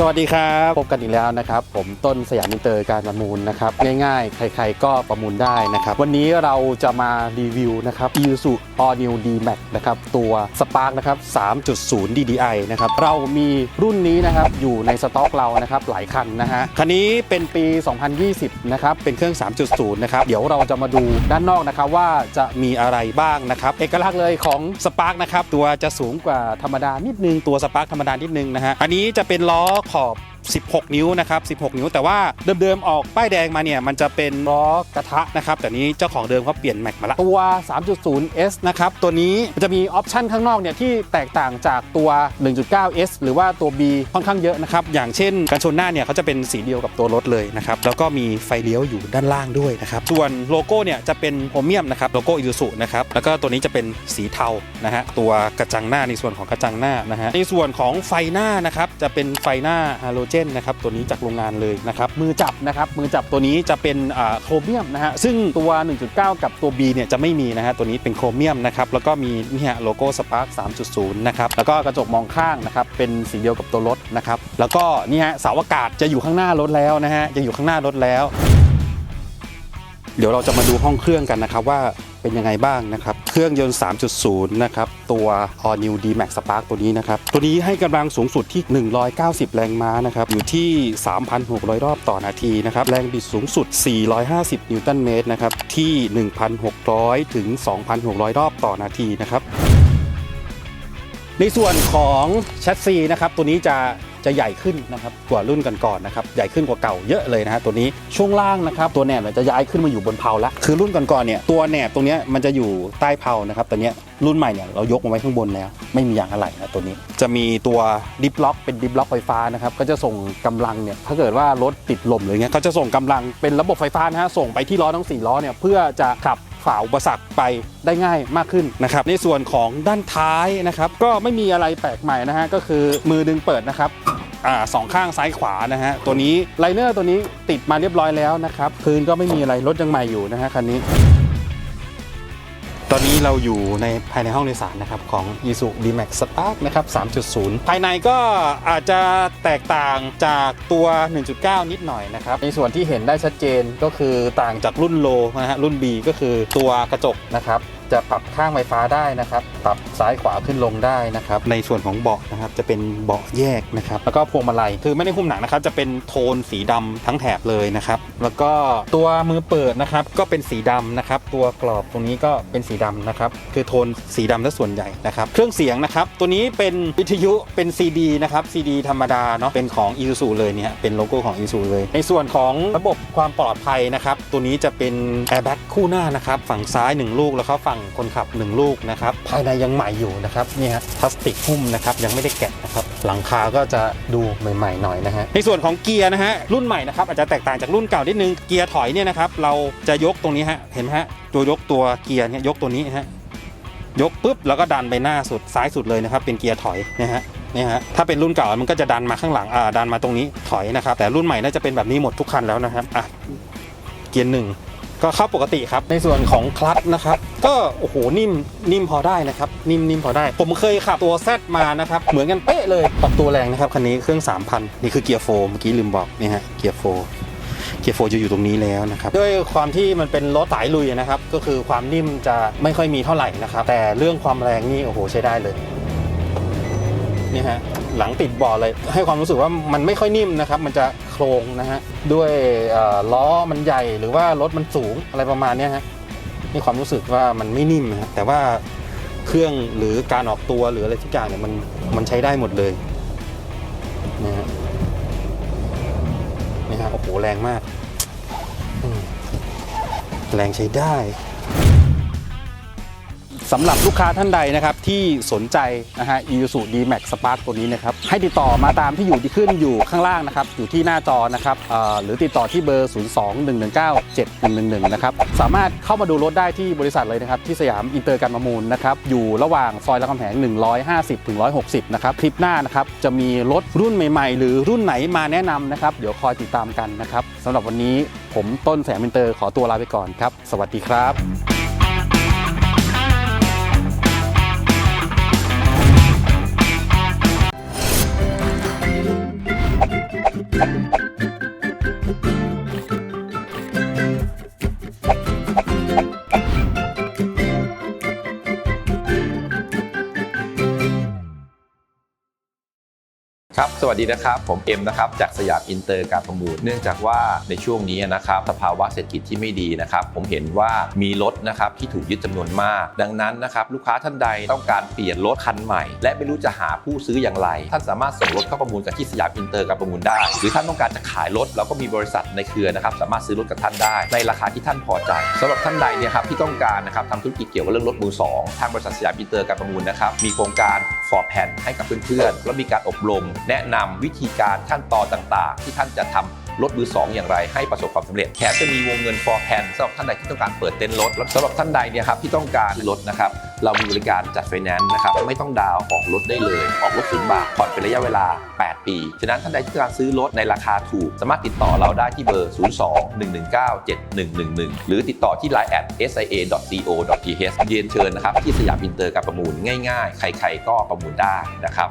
สวัสดีครับ พบกันอีกแล้วนะครับ ผมต้นสยามอินเตอร์การประมูลนะครับ ง่ายๆ ใครๆก็ประมูลได้นะครับ วันนี้เราจะมารีวิวนะครับ Isuzu All New D-Max นะครับ ตัว Spark นะครับ 3.0 DDI นะครับ เรามีรุ่นนี้นะครับ อยู่ในสต็อกเรานะครับ หลายคันนะฮะ คันนี้เป็นปี 2020 นะครับ เป็นเครื่อง 3.0 นะครับ เดี๋ยวเราจะมาดูด้านนอกนะครับว่าจะมีอะไรบ้างนะครับ เอกลักษณ์เลยของ Spark นะครับ ตัวจะสูงกว่าธรรมดานิดนึง ตัว Spark ธรรมดานิดนึงนะฮะ อันนี้จะเป็นล้อขอบ 16 นิ้วนะครับ16 นิ้ว แต่ว่าเดิมๆออกป้ายแดงมาเนี่ยมันจะเป็นล้อกระทะนะครับแต่นี้เจ้าของเดิมเขาเปลี่ยนแม็กมาละตัว 3.0S นะครับตัวนี้มันจะมีออปชันข้างนอกเนี่ยที่แตกต่างจากตัว 1.9S หรือว่าตัว B ค่อนข้างเยอะนะครับอย่างเช่นกันชนหน้าเนี่ยเขาจะเป็นสีเดียวกับตัวรถเลยนะครับแล้วก็มีไฟเลี้ยวอยู่ด้านล่างด้วยนะครับส่วนโลโก้เนี่ยจะเป็นโพรเมียมนะครับโลโก้อิ u สุนะครับแล้วก็ตัวนี้จะเป็นสีเทานะฮะตัวกระจังหน้าในส่วนของกระจังหน้านะฮะในส่วนของไฟหน้านะครับจะเป็นไฟหน้าฮาโลเจนนะครับตัวนี้จากโรงงานเลยนะครับมือจับนะครับมือจับตัวนี้จะเป็นโครเมียมนะฮะซึ่งตัว 1.9 กับตัว B เนี่ยจะไม่มีนะฮะตัวนี้เป็นโครเมียมนะครับแล้วก็มีนี่ฮะโลโก้สปาร์ค3.0 นะครับแล้วก็กระจกมองข้างนะครับเป็นสีเดียวกับตัวรถนะครับแล้วก็นี่ฮะเสาอากาศจะอยู่ข้างหน้ารถแล้วนะฮะจะอยู่ข้างหน้ารถแล้ว เดี๋ยวเราจะมาดูห้องเครื่องกันนะครับว่า เป็นยังไงบ้างนะครับ เครื่องยนต์ 3.0 นะครับ ตัว All New D-Max Spark ตัวนี้นะครับ ตัวนี้ให้กำลังสูงสุดที่ 190 แรงม้านะครับ อยู่ที่ 3,600 รอบต่อนาทีนะครับ แรงบิดสูงสุด 450 นิวตันเมตรนะครับ ที่ 1,600 ถึง 2,600 รอบต่อนาทีนะครับในส่วนของแชสซีนะครับตัวนี้จะ จะใหญ่ขึ้นนะครับกว่ารุ่นก่อนๆนะครับใหญ่ขึ้นกว่าเก่าเยอะเลยนะฮะตัวนี้ช่วงล่างนะครับตัวแหนบเนี่ยจะย้ายขึ้นมาอยู่บนเพลาแล้วคือรุ่นก่อนๆเนี่ยตัวแหนบตรงเนี้ยมันจะอยู่ใต้เพลานะครับแต่เนี้ยรุ่นใหม่เนี่ยเรายกมาไว้ข้างบนแล้ว ไม่มียางอะไหล่นะตัวนี้ จะมีตัวดิฟล็อกเป็นดิฟล็อกไฟฟ้านะครับก็จะส่งกำลังเนี่ยถ้าเกิดว่ารถติดลมหรือเงี้ยก็จะส่งกำลังเป็นระบบไฟฟ้านะฮะส่งไปที่ล้อทั้งสี่ล้อเนี่ยเพื่อจะขับฝ่าอุปสรรคไปได้ง่ายมากขึ้นนะครับในส่วนของด้านท้ายนะครับก็ไม่มีอะไรแปลกใหม่นะฮะก็คือมือดึงเปิดนะครับ อ่าสองข้างซ้ายขวานะฮะตัวนี้ไลเนอร์ตัวนี้ติดมาเรียบร้อยแล้วนะครับพื้นก็ไม่มีอะไรรถยังใหม่อยู่นะฮะคันนี้ ตอนนี้เราอยู่ในภายในห้องโดยสารนะครับของ i s u D-Max Spark นะครับ 3.0 ภายในก็อาจจะแตกต่างจากตัว 1.9 นิดหน่อยนะครับในส่วนที่เห็นได้ชัดเจนก็คือต่างจากรุ่นโลนะฮะรุ่น B ก็คือตัวกระจกนะครับจะปรับข้างไฟฟ้าได้นะครับ ปรับซ้ายขวาขึ้นลงได้นะครับ ในส่วนของเบาะนะครับจะเป็นเบาะแยกนะครับ แล้วก็พวงมาลัย คือไม่ได้หุ้มหนังนะครับ จะเป็นโทนสีดำทั้งแถบเลยนะครับ แล้วก็ตัวมือเปิดนะครับ ก็เป็นสีดำนะครับ ตัวกรอบตรงนี้ก็เป็นสีดำนะครับ คือโทนสีดำซะส่วนใหญ่นะครับ เครื่องเสียงนะครับ ตัวนี้เป็นวิทยุ เป็น CD นะครับ CD ธรรมดาเนาะ เป็นของ i s u z u เลยเนี่ย เป็นโลโก้ของ i s u z u เลย ในส่วนของระบบความปลอดภัยนะครับ ตัวนี้จะเป็น airbag คู่หน้านะครับ ฝั่งซ้าย 1 ลูก แล้วก็ฝั่งคนขับ 1 ลูกนะครับ ภายในยังใหม่อยู่นะครับนี่ฮะพลาสติกหุ้มนะครับยังไม่ได้แกะนะครับหลังคาก็จะดูใหม่ๆหน่อยนะฮะในส่วนของเกียร์นะฮะรุ่นใหม่นะครับอาจจะแตกต่างจากรุ่นเก่านิดนึงเกียร์ถอยเนี่ยนะครับเราจะยกตรงนี้ฮะเห็นไหมฮะตัวยกตัวเกียร์เนี่ยยกตัวนี้ฮะยกปุ๊บแล้วก็ดันไปหน้าสุดซ้ายสุดเลยนะครับเป็นเกียร์ถอยนะฮะนี่ฮะถ้าเป็นรุ่นเก่ามันก็จะดันมาข้างหลังอ่าดันมาตรงนี้ถอยนะครับแต่รุ่นใหม่น่าจะเป็นแบบนี้หมดทุกคันแล้วนะครับอะเกียร์หนึ่ง ก็เข้าปกติครับ ในส่วนของคลัตช์นะครับ ก็โอ้โหนิ่มนิ่มพอได้นะครับ นิ่มนิ่มพอได้ ผมเคยขับตัว Z มานะครับ เหมือนกันเป๊ะเลยปรับตัวแรงนะครับคันนี้เครื่อง 3,000 นี่คือเกียร์โฟเมื่อกี้ลืมบอกนี่ฮะเกียร์โฟเกียร์โฟจะอยู่ตรงนี้แล้วนะครับ ด้วยความที่มันเป็นรถสายลุยนะครับ ก็คือความนิ่มจะไม่ค่อยมีเท่าไหร่นะครับ แต่เรื่องความแรงนี่โอ้โหใช้ได้เลยนี่ฮะ หลังติดบาะเลย ให้ความรู้สึกว่ามันไม่ค่อยนิ่มนะครับ มันจะโครงนะฮะ ด้วยล้อมันใหญ่หรือว่ารถมันสูงอะไรประมาณนี้ฮะนี่ความรู้สึกว่ามันไม่นิ่มฮะแต่ว่าเครื่องหรือการออกตัวหรืออะไรทุกอย่างเนี่ยมันมันใช้ได้หมดเลยนะฮะนี่ฮะโอ้โหแรงมาก แรงใช้ได้ สำหรับลูกค้าท่านใดนะครับที่สนใจนะฮะ Isuzu D-Max Spark ตัวนี้นะครับให้ติดต่อมาตามที่อยู่ที่ขึ้นอยู่ข้างล่างนะครับอยู่ที่หน้าจอนะครับหรือติดต่อที่เบอร์ 02-119-7111 นะครับสามารถเข้ามาดูรถได้ที่บริษัทเลยนะครับที่สยามอินเตอร์การประมูลนะครับอยู่ระหว่างซอยรามคำแหง 150ถึง160 นะครับคลิปหน้านะครับจะมีรถรุ่นใหม่ ๆ หรือรุ่นไหนมาแนะนำนะครับเดี๋ยวคอยติดตามกันนะครับสำหรับวันนี้ผมต้นแสยามอินเตอร์ขอตัวลาไปก่อนครับ สวัสดีครับ ครับ สวัสดีนะครับ ผมเอ็มนะครับ จากสยามอินเตอร์การประมูล เนื่องจากว่าในช่วงนี้นะครับ สภาวะเศรษฐกิจที่ไม่ดีนะครับ ผมเห็นว่ามีรถนะครับที่ถูกยึดจำนวนมาก ดังนั้นนะครับ ลูกค้าท่านใดต้องการเปลี่ยนรถคันใหม่ และไม่รู้จะหาผู้ซื้ออย่างไร ท่านสามารถส่งรถเข้าประมูลกับที่สยามอินเตอร์การประมูลได้ หรือท่านต้องการจะขายรถเราก็มีบริษัทในเครือนะครับ สามารถซื้อรถกับท่านได้ ในราคาที่ท่านพอใจสำหรับท่านใดเนี่ยครับที่ต้องการนะครับทำธุรกิจเกี่ยวกับเรื่องรถมือสองทางบริษัทสยามอินเตอร์การประมูลนะครับมีโครงการฟอร์แพนให้กับเพื่อนๆ แล้วมีการอบรม แนะนำวิธีการขั้นตอนต่างๆ ที่ท่านจะทำรถมือสองอย่างไรให้ประสบความสำเร็จแถมจะมีวงเงิน for plan สำหรับท่านใดที่ต้องการเปิดเต็นท์รถแล้วสำหรับท่านใดเนี่ยครับที่ต้องการรถนะครับเรามีบริการจัดไฟแนนซ์นะครับไม่ต้องดาวออกรถได้เลย ออกรถศูนย์บาทผ่อนเป็นระยะเวลา 8 ปี ฉะนั้นท่านใดที่ต้องการซื้อรถในราคาถูก สามารถติดต่อเราได้ที่เบอร์ 02-119-7111 หรือติดต่อที่ line at sia.co.th เรียนเชิญนะครับที่สยามอินเตอร์การประมูลง่ายๆ ใครๆก็ประมูลได้นะครับ